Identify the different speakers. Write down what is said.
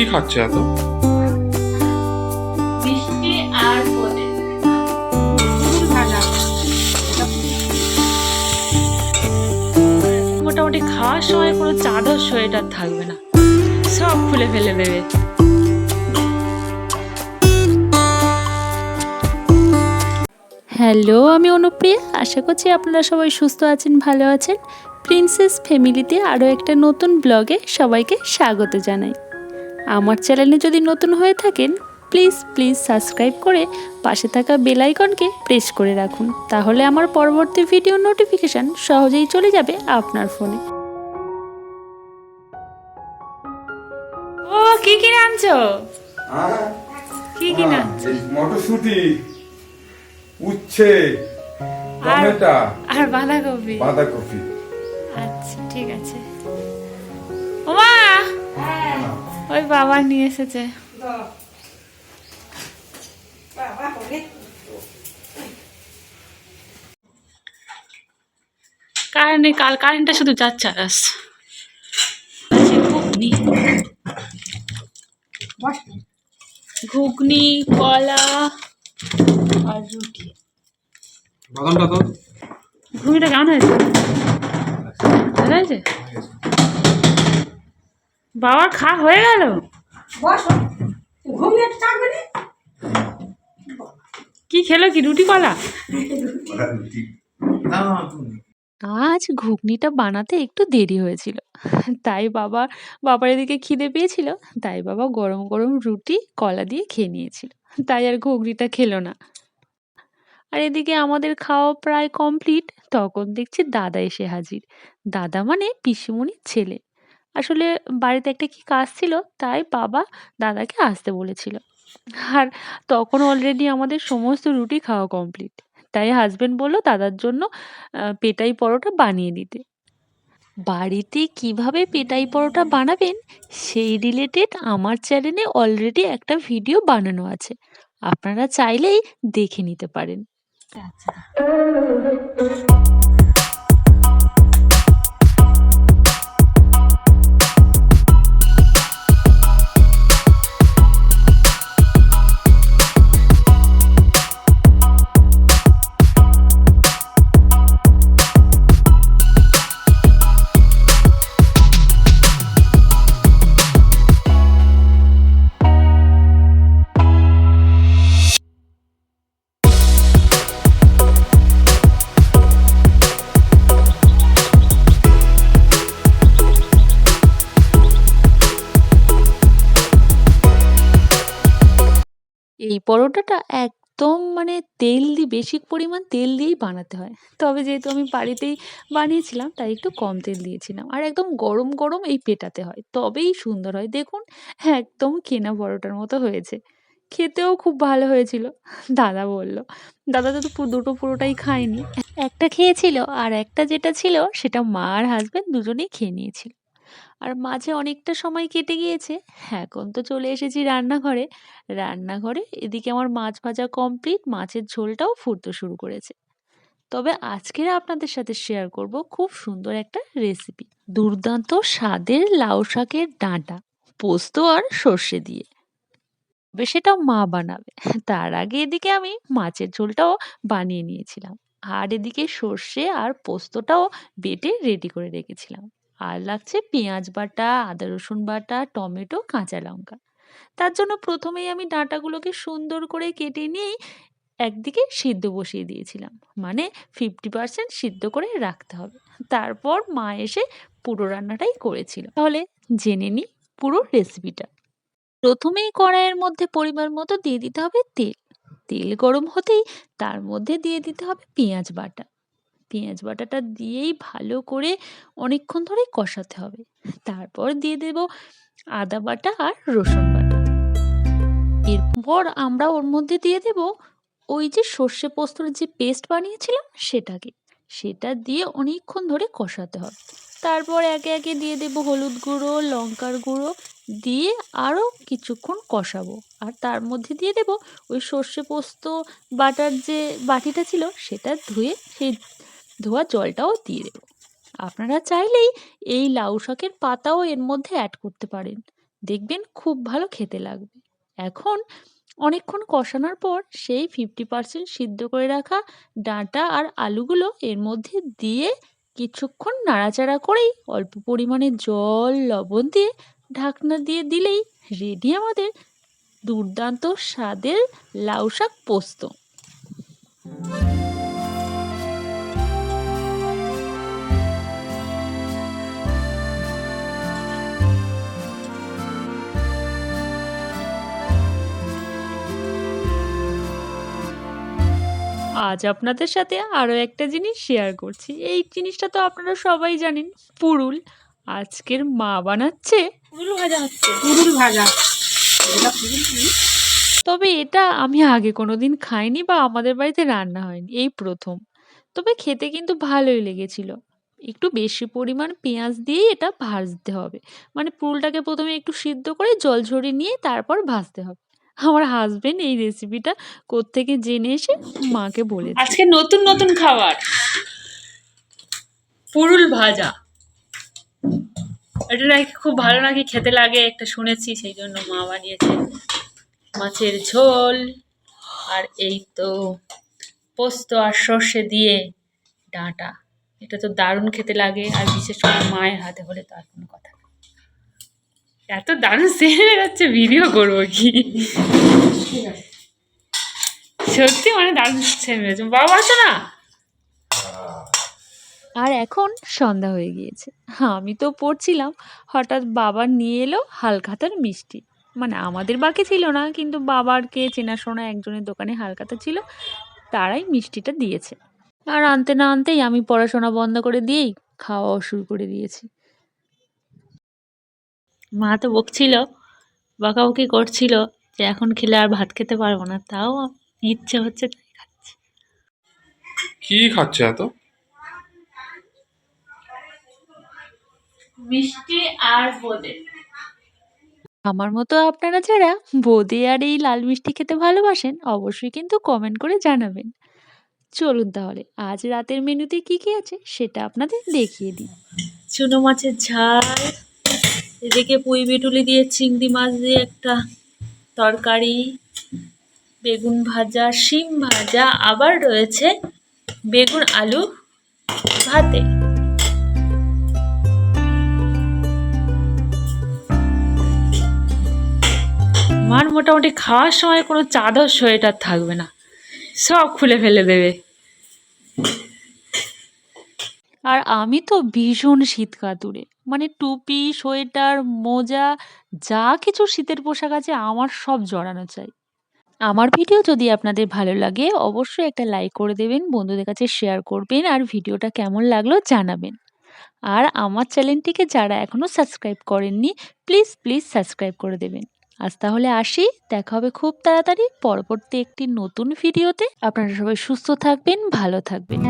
Speaker 1: কি খাচ্ছে এত?
Speaker 2: মোটামুটি খাওয়ার সময় কোনো চাদর সোয়েটার থাকবে না। সব খুলে ফেলে দেবে। হ্যালো আমি অনুপ্রিয়া। আশা করছি আপনারা সবাই সুস্থ আছেন ভালো আছেন। প্রিন্সেস ফ্যামিলিতে আরও একটা নতুন ব্লগে সবাইকে স্বাগত জানাই। আমার চ্যানেলে যদি নতুন হয়ে থাকেন প্লিজ প্লিজ সাবস্ক্রাইব করে পাশে থাকা বেল আইকনকে প্রেস করে রাখুন। তাহলে আমার পরবর্তী ভিডিও নোটিফিকেশান সহজেই চলে যাবে আপনার ফোনে। ও কি কিনে আনছো
Speaker 3: হ্যাঁ?
Speaker 2: কি
Speaker 3: হ্যাঁ,
Speaker 2: আনছো
Speaker 3: মটরশুঁটি উচ্ছে টমেটো
Speaker 2: আর বাঁধাকপি।
Speaker 3: বাঁধাকপি।
Speaker 2: আচ্ছা ঠিক আছে। ওমা! ওই বাবা নিয়ে এসেছে। কারেন্ট নেই কাল কারেন্টটা শুধু যাচ্ছে আর ঘুগনি। ঘুগনি কলা আর রুটি।
Speaker 1: বাদামটা তো।
Speaker 2: ঘুগনিটা কেমন হয়েছে? ভালো হয়েছে। বাবার খা হয়ে গেল। কি খেলো কি রুটি কলা? আজ ঘুগনিটা বানাতে একটু দেরি হয়েছিল। তাই বাবা বাবার এদিকে খিদে পেয়েছিল। তাই বাবা গরম গরম রুটি কলা দিয়ে খেয়ে নিয়েছিল। তাই আর ঘুগনিটা খেলো না। আর এদিকে আমাদের খাওয়া প্রায় কমপ্লিট। তখন দেখছি দাদা এসে হাজির। দাদা মানে পিসিমণির ছেলে। আসলে বাড়িতে একটা কি কাজ ছিল, তাই বাবা দাদাকে আসতে বলেছিল। আর তখন অলরেডি আমাদের সমস্ত রুটি খাওয়া কমপ্লিট তাই হাজবেন্ড বলল দাদার জন্য পেটাই পরোটা বানিয়ে দিতে। বাড়িতে কীভাবে পেটাই পরোটা বানাবেন, সেই রিলেটেড আমার চ্যানেলে অলরেডি একটা ভিডিও বানানো আছে। আপনারা চাইলেই দেখে নিতে পারেন। এই পরোটাটা একদম মানে তেল দিয়ে, বেশি পরিমাণ তেল দিয়েই বানাতে হয়। তবে যেহেতু আমি বাড়িতেই বানিয়েছিলাম, তাই একটু কম তেল দিয়েছিলাম। আর একদম গরম গরম এই পেটাতে হয়। তবেই সুন্দর হয়। দেখুন, একদম কেনা পরোটার মতো হয়েছে। খেতেও খুব ভালো হয়েছিল, দাদা বলল। দাদা তো দুটো পুরোটাই খায়নি। একটা খেয়েছিল আর একটা যেটা ছিল, সেটা মা আর হাজবেন্ড দুজনেই খেয়ে নিয়েছিল। আর মাঝে অনেকটা সময় কেটে গিয়েছে। এখন তো চলে এসেছি রান্নাঘরে। রান্নাঘরে এদিকে আমার মাছ ভাজা কমপ্লিট মাছের ঝোলটাও ফুটতে শুরু করেছে। তবে আজকের আপনাদের সাথে শেয়ার করব খুব সুন্দর একটা রেসিপি দুর্দান্ত স্বাদের লাউ শাকের ডাঁটা, পোস্ত আর সর্ষে দিয়ে। তবে সেটা মা বানাবে। তার আগে এদিকে আমি মাছের ঝোলটাও বানিয়ে নিয়েছিলাম। আর এদিকে সর্ষে আর পোস্তটাও বেটে রেডি করে রেখেছিলাম। আর লাগছে পেঁয়াজ বাটা, আদা রসুন বাটা, টমেটো, কাঁচা লঙ্কা। তার জন্য প্রথমেই আমি ডাঁটাগুলোকে সুন্দর করে কেটে নিয়েই একদিকে সিদ্ধ বসিয়ে দিয়েছিলাম। মানে ফিফটি পার্সেন্ট সিদ্ধ করে রাখতে হবে। তারপর মা এসে পুরো রান্নাটাই করেছিল। তাহলে জেনে নিই পুরো রেসিপিটা প্রথমেই কড়াইয়ের মধ্যে পরিমাণ মতো দিয়ে দিতে হবে তেল। তেল গরম হতেই তার মধ্যে দিয়ে দিতে হবে পেঁয়াজ বাটা। পেঁয়াজ বাটাটা দিয়েই ভালো করে অনেকক্ষণ ধরে কষাতে হবে। তারপর দিয়ে দেব আদা বাটা আর রসুন বাটা। এরপর আমরা ওর মধ্যে দিয়ে দেব ওই যে সর্ষে পোস্তর যে পেস্ট বানিয়েছিলাম সেটাকে। সেটা দিয়ে অনেকক্ষণ ধরে কষাতে হবে। তারপর একে একে দিয়ে দেব হলুদ গুঁড়ো, লঙ্কার গুঁড়ো, দিয়ে আরও কিছুক্ষণ কষাবো। আর তার মধ্যে দিয়ে দেব ওই সর্ষে পোস্ত বাটার যে বাটিটা ছিল সেটা ধুয়ে সেই ধোয়া জলটাও দিয়ে দেবো। আপনারা চাইলেই এই লাউ শাকের পাতাও এর মধ্যে অ্যাড করতে পারেন। দেখবেন খুব ভালো খেতে লাগবে। এখন অনেকক্ষণ কষানোর পর সেই ফিফটি পার্সেন্ট সিদ্ধ করে রাখা ডাঁটা আর আলুগুলো এর মধ্যে দিয়ে কিছুক্ষণ নাড়াচাড়া করেই অল্প পরিমাণে জল, লবণ দিয়ে ঢাকনা দিয়ে দিলেই রেডি আমাদের দুর্দান্ত স্বাদের লাউ শাক পোস্ত। আজ আপনাদের সাথে আরও একটা জিনিস শেয়ার করছি। এই জিনিসটা তো আপনারা সবাই জানেন পুরুল। আজকের মা বানাচ্ছে
Speaker 4: পুরুল ভাজা হচ্ছে। পুরুল ভাজা। এটা
Speaker 2: তবে এটা আমি আগে কোনো দিন খাইনি বা আমাদের বাড়িতে রান্না হয়নি এই প্রথম। তবে খেতে কিন্তু ভালোই লেগেছিল। একটু বেশি পরিমাণ পেঁয়াজ দিয়েই এটা ভাজতে হবে। মানে পুরুলটাকে প্রথমে একটু সিদ্ধ করে জল ঝরিয়ে নিয়ে তারপর ভাজতে হবে। আমার হাজবেন্ড এই রেসিপিটা কোত্থেকে জেনে এসে মাকে বলে
Speaker 5: আজকে নতুন নতুন খাবার। পুরুল ভাজা। এটা নাকি খুব ভালো নাকি খেতে লাগে, একটা শুনেছি, সেই জন্য মা বানিয়েছে। মাছের ঝোল, আর এই তো পোস্ত আর সর্ষে দিয়ে ডাঁটা। এটা তো দারুণ খেতে লাগে, আর বিশেষ করে মায়ের হাতে হলে তো আর কোনো কথা। এত দারুণ সেরে যাচ্ছে ভিডিও করব কি? সত্যি মানে দারুণ সেরে যাচ্ছে বাবা আছে না।
Speaker 2: আর এখন সন্ধ্যা হয়ে গিয়েছে। আমি তো পড়ছিলাম, হঠাৎ বাবা নিয়ে এলো হালখাতার মিষ্টি। মানে আমাদের বাকি ছিল না, কিন্তু বাবার কে চেনাশোনা একজনের দোকানে হালখাতা ছিল, তারাই মিষ্টিটা দিয়েছে। আর আনতে না আনতেই আমি পড়াশোনা বন্ধ করে দিয়েই খাওয়া শুরু করে দিয়েছি।
Speaker 5: মা তো বকছিল বকাবকি করছিল যে এখন খেলে আর ভাত খেতে পারব না তাও ইচ্ছে হচ্ছে তাই খাচ্ছি।
Speaker 1: কি খাচ্ছে এত?
Speaker 5: মিষ্টি আর বোঁদে।
Speaker 2: আমার মতো আপনারা যারা বোঁদে আর এই লাল মিষ্টি খেতে ভালোবাসেন অবশ্যই কিন্তু কমেন্ট করে জানাবেন। চলুন তাহলে আজ রাতের মেনুতে কি কি আছে সেটা আপনাদের দেখিয়ে দিই।
Speaker 5: চুনো মাছের ঝাল এদিকে পুঁই বেটুলি দিয়ে চিংড়ি মাছ দিয়ে একটা তরকারি, বেগুন ভাজা, শিম ভাজা, আবার রয়েছে বেগুন আলু ভাতে। মার মোটামুটি খাওয়ার সময় কোনো চাদর সোয়েটার থাকবে না, সব খুলে ফেলে দেবে।
Speaker 2: আর আমি তো ভীষণ শীত কাতুরে। মানে টুপি, সোয়েটার, মোজা, যা কিছু শীতের পোশাক আছে আমার সব জড়ানো চাই। আমার ভিডিও যদি আপনাদের ভালো লাগে, অবশ্যই একটা লাইক করে দেবেন, বন্ধুদের কাছে শেয়ার করবেন আর ভিডিওটা কেমন লাগল জানাবেন। আর আমার চ্যানেলটিকে যারা এখনও সাবস্ক্রাইব করেননি প্লিজ প্লিজ সাবস্ক্রাইব করে দেবেন। আজ তাহলে আসি, দেখা হবে খুব তাড়াতাড়ি পরবর্তী একটি নতুন ভিডিওতে। আপনারা সবাই সুস্থ থাকবেন, ভালো থাকবেন।